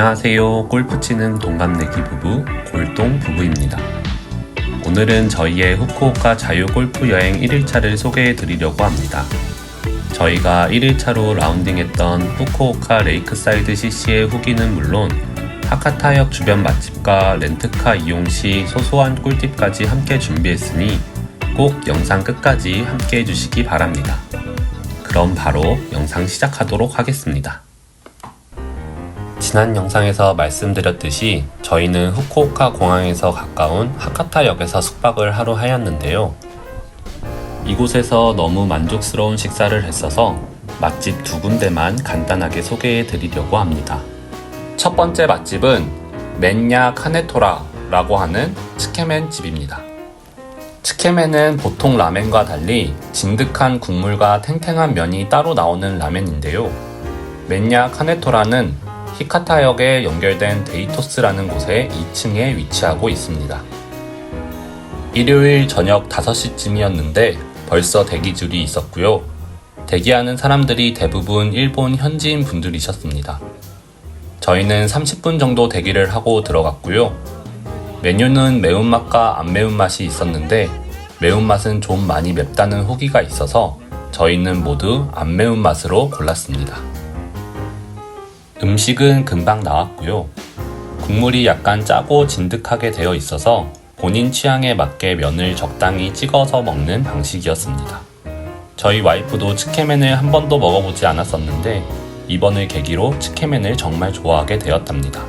안녕하세요. 골프 치는 동갑내기 부부 골동 부부입니다. 오늘은 저희의 후쿠오카 자유 골프 여행 1일차를 소개해 드리려고 합니다. 저희가 1일차로 라운딩했던 후쿠오카 레이크사이드 CC의 후기는 물론 하카타역 주변 맛집과 렌트카 이용 시 소소한 꿀팁까지 함께 준비했으니 꼭 영상 끝까지 함께 해주시기 바랍니다. 그럼 바로 영상 시작하도록 하겠습니다. 지난 영상에서 말씀드렸듯이 저희는 후쿠오카 공항에서 가까운 하카타역에서 숙박을 하루 하였는데요. 이곳에서 너무 만족스러운 식사를 했어서 맛집 두 군데만 간단하게 소개해 드리려고 합니다. 첫 번째 맛집은 맨야 카네토라라고 하는 츠케멘 집입니다. 츠케멘은 보통 라멘과 달리 진득한 국물과 탱탱한 면이 따로 나오는 라멘인데요. 맨야 카네토라는 히카타역에 연결된 데이토스라는 곳의 2층에 위치하고 있습니다. 일요일 저녁 5시쯤이었는데 벌써 대기줄이 있었고요. 대기하는 사람들이 대부분 일본 현지인 분들이셨습니다. 저희는 30분 정도 대기를 하고 들어갔고요. 메뉴는 매운맛과 안 매운맛이 있었는데 매운맛은 좀 많이 맵다는 후기가 있어서 저희는 모두 안 매운맛으로 골랐습니다. 음식은 금방 나왔고요. 국물이 약간 짜고 진득하게 되어 있어서 본인 취향에 맞게 면을 적당히 찍어서 먹는 방식이었습니다. 저희 와이프도 츠케멘을 한 번도 먹어보지 않았었는데 이번을 계기로 츠케멘을 정말 좋아하게 되었답니다.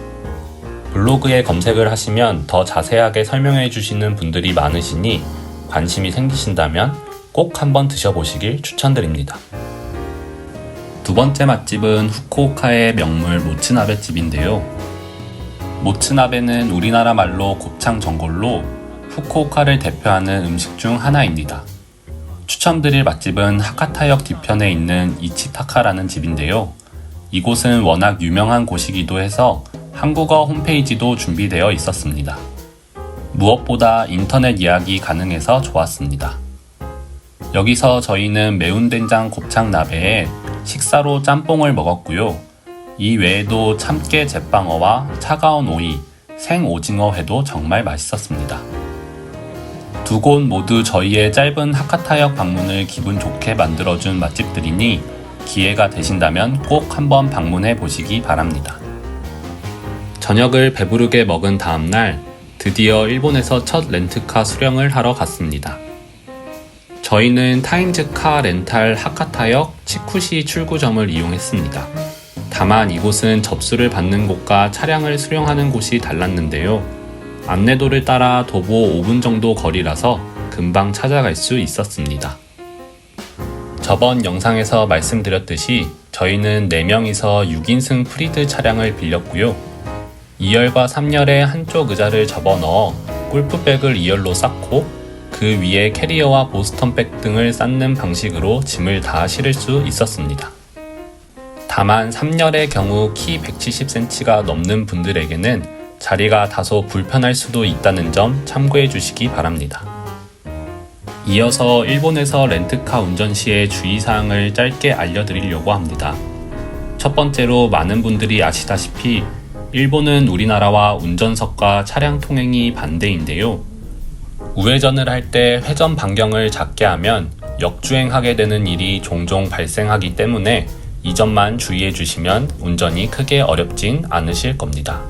블로그에 검색을 하시면 더 자세하게 설명해 주시는 분들이 많으시니 관심이 생기신다면 꼭 한번 드셔보시길 추천드립니다. 두 번째 맛집은 후쿠오카의 명물 모츠나베 집인데요. 모츠나베는 우리나라 말로 곱창 전골로 후쿠오카를 대표하는 음식 중 하나입니다. 추천드릴 맛집은 하카타역 뒤편에 있는 이치타카라는 집인데요. 이곳은 워낙 유명한 곳이기도 해서 한국어 홈페이지도 준비되어 있었습니다. 무엇보다 인터넷 예약이 가능해서 좋았습니다. 여기서 저희는 매운 된장 곱창 나베에 식사로 짬뽕을 먹었고요. 이 외에도 참깨 제빵어와 차가운 오이, 생 오징어 회도 정말 맛있었습니다. 두 곳 모두 저희의 짧은 하카타역 방문을 기분 좋게 만들어준 맛집들이니 기회가 되신다면 꼭 한번 방문해 보시기 바랍니다. 저녁을 배부르게 먹은 다음날 드디어 일본에서 첫 렌트카 수령을 하러 갔습니다. 저희는 타임즈카 렌탈 하카타역 치쿠시 출구점을 이용했습니다. 다만 이곳은 접수를 받는 곳과 차량을 수령하는 곳이 달랐는데요. 안내도를 따라 도보 5분 정도 거리라서 금방 찾아갈 수 있었습니다. 저번 영상에서 말씀드렸듯이 저희는 4명이서 6인승 프리드 차량을 빌렸고요. 2열과 3열에 한쪽 의자를 접어 넣어 골프백을 2열로 쌓고 그 위에 캐리어와 보스턴백 등을 쌓는 방식으로 짐을 다 실을 수 있었습니다. 다만 3열의 경우 키 170cm가 넘는 분들에게는 자리가 다소 불편할 수도 있다는 점 참고해 주시기 바랍니다. 이어서 일본에서 렌트카 운전 시의 주의사항을 짧게 알려드리려고 합니다. 첫 번째로 많은 분들이 아시다시피 일본은 우리나라와 운전석과 차량 통행이 반대인데요. 우회전을 할 때 회전 반경을 작게 하면 역주행하게 되는 일이 종종 발생하기 때문에 이 점만 주의해 주시면 운전이 크게 어렵진 않으실 겁니다.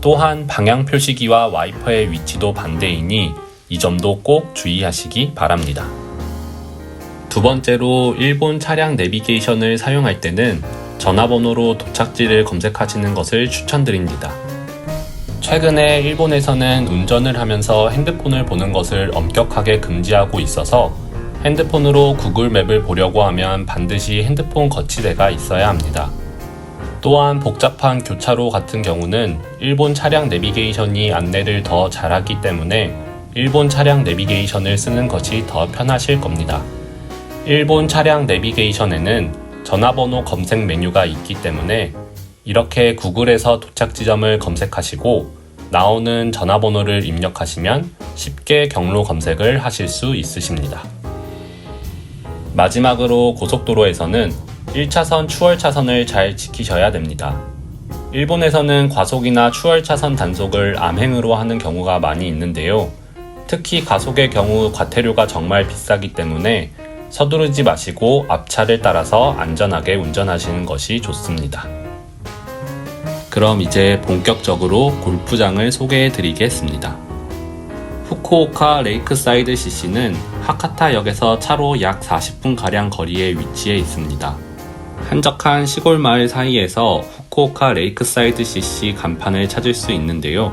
또한 방향 표시기와 와이퍼의 위치도 반대이니 이 점도 꼭 주의하시기 바랍니다. 두 번째로 일본 차량 내비게이션을 사용할 때는 전화번호로 도착지를 검색하시는 것을 추천드립니다. 최근에 일본에서는 운전을 하면서 핸드폰을 보는 것을 엄격하게 금지하고 있어서 핸드폰으로 구글 맵을 보려고 하면 반드시 핸드폰 거치대가 있어야 합니다. 또한 복잡한 교차로 같은 경우는 일본 차량 내비게이션이 안내를 더 잘하기 때문에 일본 차량 내비게이션을 쓰는 것이 더 편하실 겁니다. 일본 차량 내비게이션에는 전화번호 검색 메뉴가 있기 때문에 이렇게 구글에서 도착 지점을 검색하시고 나오는 전화번호를 입력하시면 쉽게 경로 검색을 하실 수 있으십니다. 마지막으로 고속도로에서는 1차선 추월 차선을 잘 지키셔야 됩니다. 일본에서는 과속이나 추월 차선 단속을 암행으로 하는 경우가 많이 있는데요. 특히 가속의 경우 과태료가 정말 비싸기 때문에 서두르지 마시고 앞차를 따라서 안전하게 운전하시는 것이 좋습니다. 그럼 이제 본격적으로 골프장을 소개해 드리겠습니다. 후쿠오카 레이크사이드 CC는 하카타역에서 차로 약 40분가량 거리에 위치해 있습니다. 한적한 시골 마을 사이에서 후쿠오카 레이크사이드 CC 간판을 찾을 수 있는데요.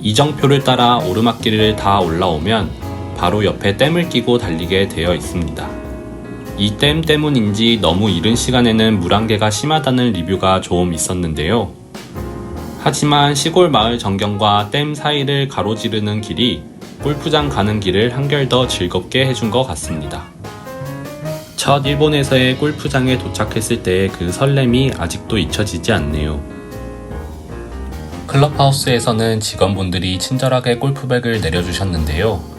이정표를 따라 오르막길을 다 올라오면 바로 옆에 댐을 끼고 달리게 되어 있습니다. 이 댐 때문인지 너무 이른 시간에는 물안개가 심하다는 리뷰가 좀 있었는데요. 하지만 시골 마을 전경과 댐 사이를 가로지르는 길이 골프장 가는 길을 한결 더 즐겁게 해준 것 같습니다. 첫 일본에서의 골프장에 도착했을 때의 그 설렘이 아직도 잊혀지지 않네요. 클럽하우스에서는 직원분들이 친절하게 골프백을 내려주셨는데요.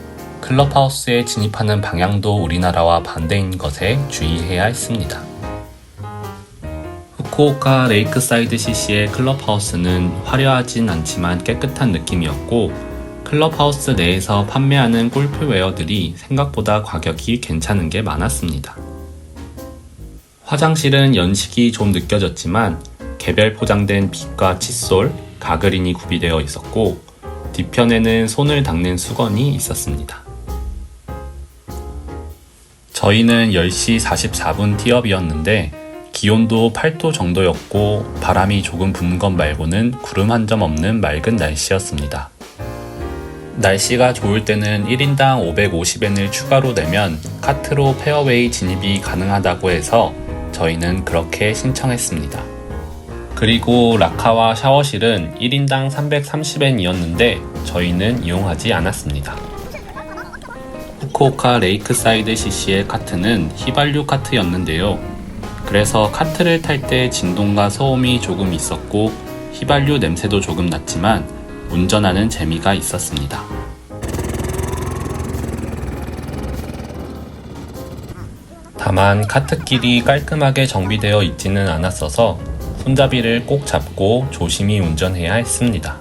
클럽하우스에 진입하는 방향도 우리나라와 반대인 것에 주의해야 했습니다. 후쿠오카 레이크사이드 CC의 클럽하우스는 화려하진 않지만 깨끗한 느낌이었고 클럽하우스 내에서 판매하는 골프웨어들이 생각보다 가격이 괜찮은 게 많았습니다. 화장실은 연식이 좀 느껴졌지만 개별 포장된 빗과 칫솔, 가그린이 구비되어 있었고 뒤편에는 손을 닦는 수건이 있었습니다. 저희는 10시 44분 티업이었는데 기온도 8도 정도였고 바람이 조금 부는 것 말고는 구름 한 점 없는 맑은 날씨였습니다. 날씨가 좋을 때는 1인당 550엔을 추가로 내면 카트로 페어웨이 진입이 가능하다고 해서 저희는 그렇게 신청했습니다. 그리고 라카와 샤워실은 1인당 330엔이었는데 저희는 이용하지 않았습니다. 후쿠오카 레이크사이드 CC의 카트는 휘발유 카트였는데요. 그래서 카트를 탈 때 진동과 소음이 조금 있었고 휘발유 냄새도 조금 났지만 운전하는 재미가 있었습니다. 다만 카트길이 깔끔하게 정비되어 있지는 않았어서 손잡이를 꼭 잡고 조심히 운전해야 했습니다.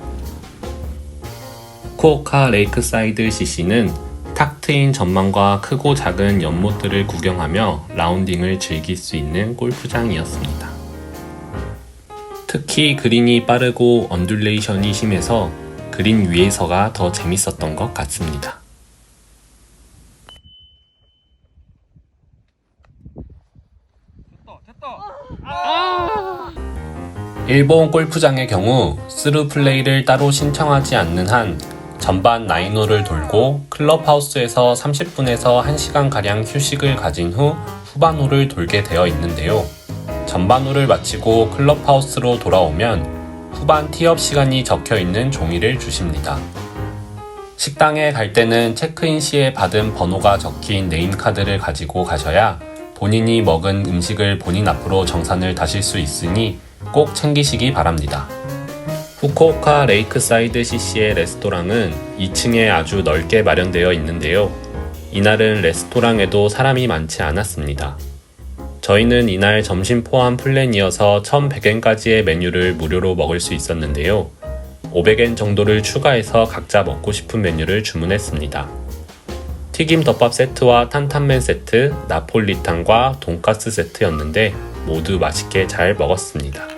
후쿠오카 레이크사이드 CC는 탁 트인 전망과 크고 작은 연못들을 구경하며 라운딩을 즐길 수 있는 골프장이었습니다. 특히 그린이 빠르고 언듈레이션이 심해서 그린 위에서가 더 재밌었던 것 같습니다. 일본 골프장의 경우 스루 플레이를 따로 신청하지 않는 한 전반 나인홀을 돌고 클럽하우스에서 30분에서 1시간가량 휴식을 가진 후 후반홀을 돌게 되어 있는데요. 전반홀을 마치고 클럽하우스로 돌아오면 후반 티업 시간이 적혀 있는 종이를 주십니다. 식당에 갈 때는 체크인 시에 받은 번호가 적힌 네임카드를 가지고 가셔야 본인이 먹은 음식을 본인 앞으로 정산을 다실 수 있으니 꼭 챙기시기 바랍니다. 후쿠오카 레이크사이드 CC의 레스토랑은 2층에 아주 넓게 마련되어 있는데요. 이날은 레스토랑에도 사람이 많지 않았습니다. 저희는 이날 점심 포함 플랜이어서 1100엔까지의 메뉴를 무료로 먹을 수 있었는데요. 500엔 정도를 추가해서 각자 먹고 싶은 메뉴를 주문했습니다. 튀김 덮밥 세트와 탄탄면 세트, 나폴리탄과 돈가스 세트였는데 모두 맛있게 잘 먹었습니다.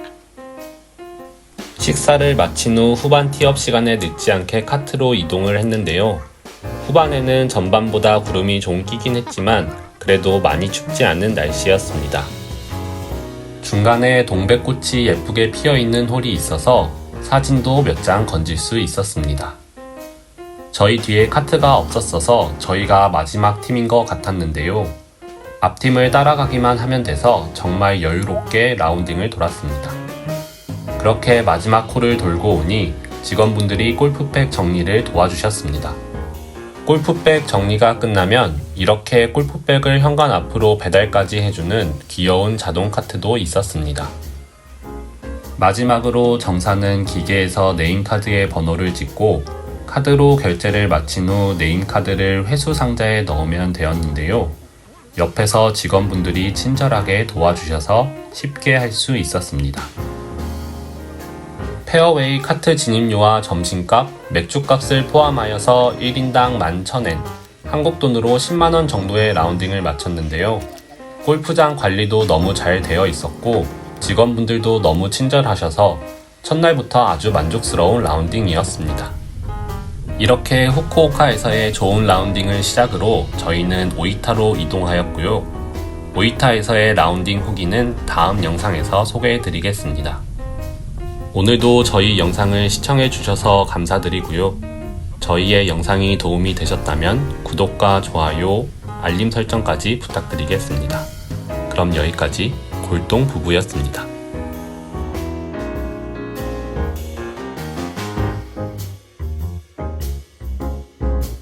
식사를 마친 후 후반 티업 시간에 늦지 않게 카트로 이동을 했는데요. 후반에는 전반보다 구름이 좀 끼긴 했지만 그래도 많이 춥지 않은 날씨였습니다. 중간에 동백꽃이 예쁘게 피어 있는 홀이 있어서 사진도 몇 장 건질 수 있었습니다. 저희 뒤에 카트가 없었어서 저희가 마지막 팀인 것 같았는데요. 앞팀을 따라가기만 하면 돼서 정말 여유롭게 라운딩을 돌았습니다. 그렇게 마지막 홀을 돌고 오니 직원분들이 골프백 정리를 도와주셨습니다. 골프백 정리가 끝나면 이렇게 골프백을 현관 앞으로 배달까지 해주는 귀여운 자동 카트도 있었습니다. 마지막으로 정사는 기계에서 네임카드의 번호를 찍고 카드로 결제를 마친 후 네임카드를 회수 상자에 넣으면 되었는데요. 옆에서 직원분들이 친절하게 도와주셔서 쉽게 할 수 있었습니다. 페어웨이 카트 진입료와 점심값, 맥주값을 포함하여서 1인당 11,000엔, 한국 돈으로 10만원 정도의 라운딩을 마쳤는데요. 골프장 관리도 너무 잘 되어 있었고, 직원분들도 너무 친절하셔서 첫날부터 아주 만족스러운 라운딩이었습니다. 이렇게 후쿠오카에서의 좋은 라운딩을 시작으로 저희는 오이타로 이동하였고요. 오이타에서의 라운딩 후기는 다음 영상에서 소개해 드리겠습니다. 오늘도 저희 영상을 시청해 주셔서 감사드리고요. 저희의 영상이 도움이 되셨다면 구독과 좋아요, 알림 설정까지 부탁드리겠습니다. 그럼 여기까지 골동 부부였습니다.